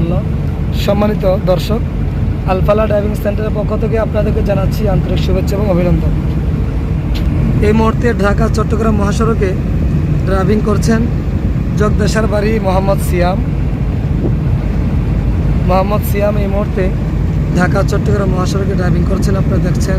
রহমতুল্লাহ। সম্মানিত দর্শক, Al Falah driving সেন্টারের পক্ষ থেকে আপনাদেরকে জানাচ্ছি আন্তরিক শুভেচ্ছা এবং অভিনন্দন। এই মুহূর্তে ঢাকা, চট্টগ্রাম মহাসড়কে ড্রাইভিং করছেন জগদেশার বাড়ি মোহাম্মদ সিয়াম। মোহাম্মদ সিয়াম, এই মুহূর্তে ঢাকা, চট্টগ্রাম মহাসড়কে ড্রাইভিং করছেন। আপনারা দেখছেন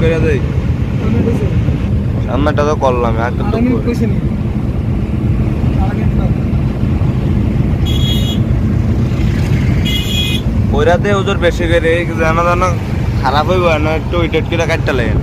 করে দেই। সামনেটা তো করলাম আর তো ওইরাতে ওজোর বেশি করে জানা জানা। খারাপ হইব না একটু ইটেট করে কাটতে লাগে